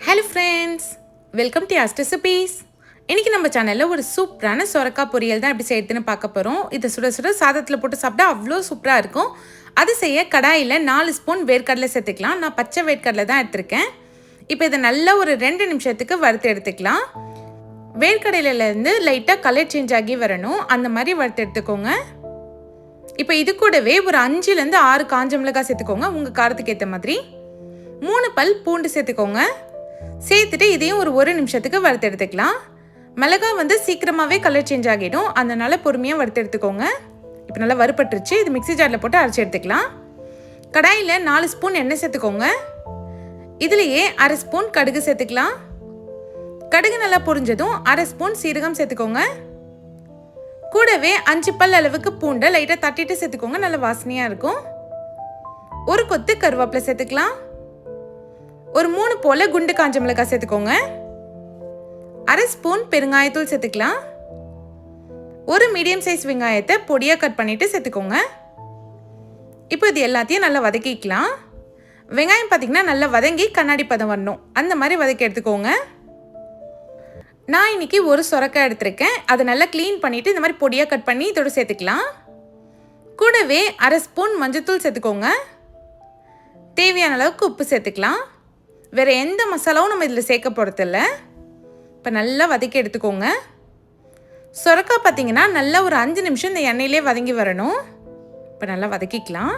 Hello friends welcome to Yas recipes இன்றைக்கி நம்ம சேனலில் ஒரு சூப்பரான சொரக்காய் பொரியல் தான் எப்படி செய்யறதுன்னு பார்க்க போகிறோம் இதை சுட சுட சாதத்தில் போட்டு சாப்பிட்டா அவ்வளோ சூப்பராக இருக்கும். அது செய்ய கடாயில் நாலு ஸ்பூன் வேர்க்கடலை சேர்த்துக்கலாம். நான் பச்சை வேர்க்கடலை தான் எடுத்திருக்கேன். இப்போ இதை நல்லா ஒரு ரெண்டு நிமிஷத்துக்கு வறுத்து எடுத்துக்கலாம். வேர்க்கடலையிலேருந்து லைட்டாக கலர் சேஞ்ச் ஆகி வரணும். அந்த மாதிரி வறுத்து எடுத்துக்கோங்க. இப்போ இது கூடவே ஒரு அஞ்சுலேருந்து ஆறு காஞ்ச மிளகாய் சேர்த்துக்கோங்க. உங்கள் காரத்துக்கு ஏற்ற மாதிரி. மூணு பல் பூண்டு சேர்த்துக்கோங்க. சேர்த்துட்டு இதையும் ஒரு ஒரு நிமிஷத்துக்கு வறுத்து எடுத்துக்கலாம். மிளகாய் வந்து சீக்கிரமாகவே கலர் சேஞ்ச் ஆகிடும். அதனால் பொறுமையாக வறுத்து எடுத்துக்கோங்க. இப்போ நல்லா வறுப்பட்டுருச்சு இது மிக்ஸி ஜாரில் போட்டு அரைச்சி எடுத்துக்கலாம். கடாயில் நாலு ஸ்பூன் எண்ணெய் சேர்த்துக்கோங்க. இதுலேயே அரை ஸ்பூன் கடுகு சேர்த்துக்கலாம். கடுகு நல்லா பொரிஞ்சதும் அரை ஸ்பூன் சீரகம் சேர்த்துக்கோங்க. கூடவே அஞ்சு பல் அளவுக்கு பூண்டை லைட்டாக தட்டிட்டு சேர்த்துக்கோங்க. நல்ல வாசனையாக இருக்கும். ஒரு கொத்து கருவேப்பிலை சேர்த்துக்கலாம். ஒரு மூணு போல குண்டு காஞ்ச மிளகாய் சேர்த்துக்கோங்க. அரை ஸ்பூன் பெருங்காயத்தூள் சேர்த்துக்கலாம். ஒரு மீடியம் சைஸ் வெங்காயத்தை பொடியாக கட் பண்ணிவிட்டு சேர்த்துக்கோங்க. இப்போ இது எல்லாத்தையும் நல்லா வதக்கிக்கலாம். வெங்காயம் பார்த்திங்கன்னா நல்லா வதங்கி கண்ணாடி பதம் வரணும். அந்த மாதிரி வதக்கி எடுத்துக்கோங்க. நான் இன்னைக்கு ஒரு சொரக்காய் எடுத்திருக்கேன். அதை நல்லா க்ளீன் பண்ணிவிட்டு இந்த மாதிரி பொடியாக கட் பண்ணி இதோட சேர்த்துக்கலாம். கூடவே அரை ஸ்பூன் மஞ்சத்தூள் சேர்த்துக்கோங்க. தேவையான அளவுக்கு உப்பு சேர்த்துக்கலாம். வேறு எந்த மசாலாவும் நம்ம இதில் சேர்க்க போகிறதில்ல இப்போ நல்லா வதக்கி எடுத்துக்கோங்க. சொரக்காய் பார்த்தீங்கன்னா நல்லா ஒரு அஞ்சு நிமிஷம் இந்த எண்ணெயிலே வதங்கி வரணும். இப்போ நல்லா வதக்கிக்கலாம்.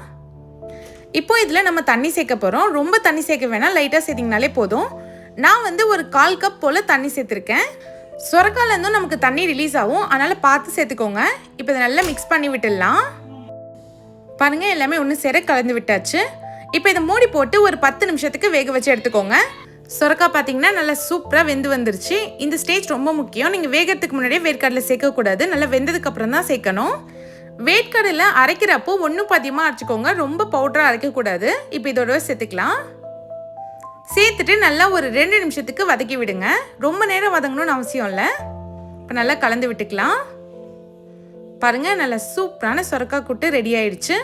இப்போ இதில் நம்ம தண்ணி சேர்க்க போகிறோம் ரொம்ப தண்ணி சேர்க்க வேணாம். லைட்டாக சேர்த்திங்கனாலே போதும். நான் வந்து ஒரு கால் கப் போல் தண்ணி சேர்த்துருக்கேன். சொரக்காலேருந்தும் நமக்கு தண்ணி ரிலீஸ் ஆகும். அதனால் பார்த்து சேர்த்துக்கோங்க. இப்போ இதை நல்லா மிக்ஸ் பண்ணி விட்டுடலாம். பாருங்கள் எல்லாமே ஒன்று சேர கலந்து விட்டாச்சு. இப்போ இதை மூடி போட்டு ஒரு பத்து நிமிஷத்துக்கு வேக வச்சு எடுத்துக்கோங்க. சொரக்காய் பார்த்தீங்கன்னா நல்லா சூப்பராக வெந்து வந்துருச்சு. இந்த ஸ்டேஜ் ரொம்ப முக்கியம். நீங்கள் வேகிறதுக்கு முன்னாடியே வேர்க்கடலை சேர்க்கக்கூடாது. நல்லா வெந்ததுக்கப்புறம் தான் சேர்க்கணும். வேர்க்கடலை அரைக்கிறப்போ ஒன்றும் பாத்தியமாக அரைச்சிக்கோங்க. ரொம்ப பவுடராக அரைக்கக்கூடாது. இப்போ இதோட சேர்த்துக்கலாம். சேர்த்துட்டு நல்லா ஒரு ரெண்டு நிமிஷத்துக்கு வதக்கி விடுங்க. ரொம்ப நேரம் வதங்கணும்னு அவசியம் இல்லை. இப்போ நல்லா கலந்து விட்டுக்கலாம். பாருங்கள் நல்லா சூப்பரான சொரக்காய் கூட்டு ரெடி ஆயிடுச்சு.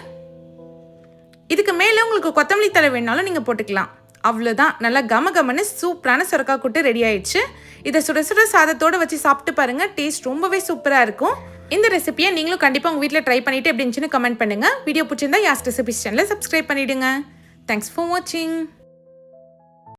இதுக்கு மேலே உங்களுக்கு கொத்தமல்லி தலை வேணாலும் நீங்கள் போட்டுக்கலாம். அவ்வளோதான் நல்லா கம கமன்னு சூப்பரான சுரக்கா கூட்டு ரெடி ஆயிடுச்சு. இதை சுட சுட சாதத்தோடு வச்சு சாப்பிட்டு பாருங்கள் டேஸ்ட் ரொம்பவே சூப்பராக இருக்கும். இந்த ரெசிபியை நீங்களும் கண்டிப்பாக உங்கள் வீட்டில் ட்ரை பண்ணிவிட்டு எப்படி இருந்துச்சுன்னு கமெண்ட் பண்ணுங்கள் வீடியோ பிடிச்சிருந்தா யாஸ் ரெசிபிஸ் சேனலில் சப்ஸ்கிரைப் பண்ணிவிடுங்க தேங்க்ஸ் ஃபார் வாட்சிங்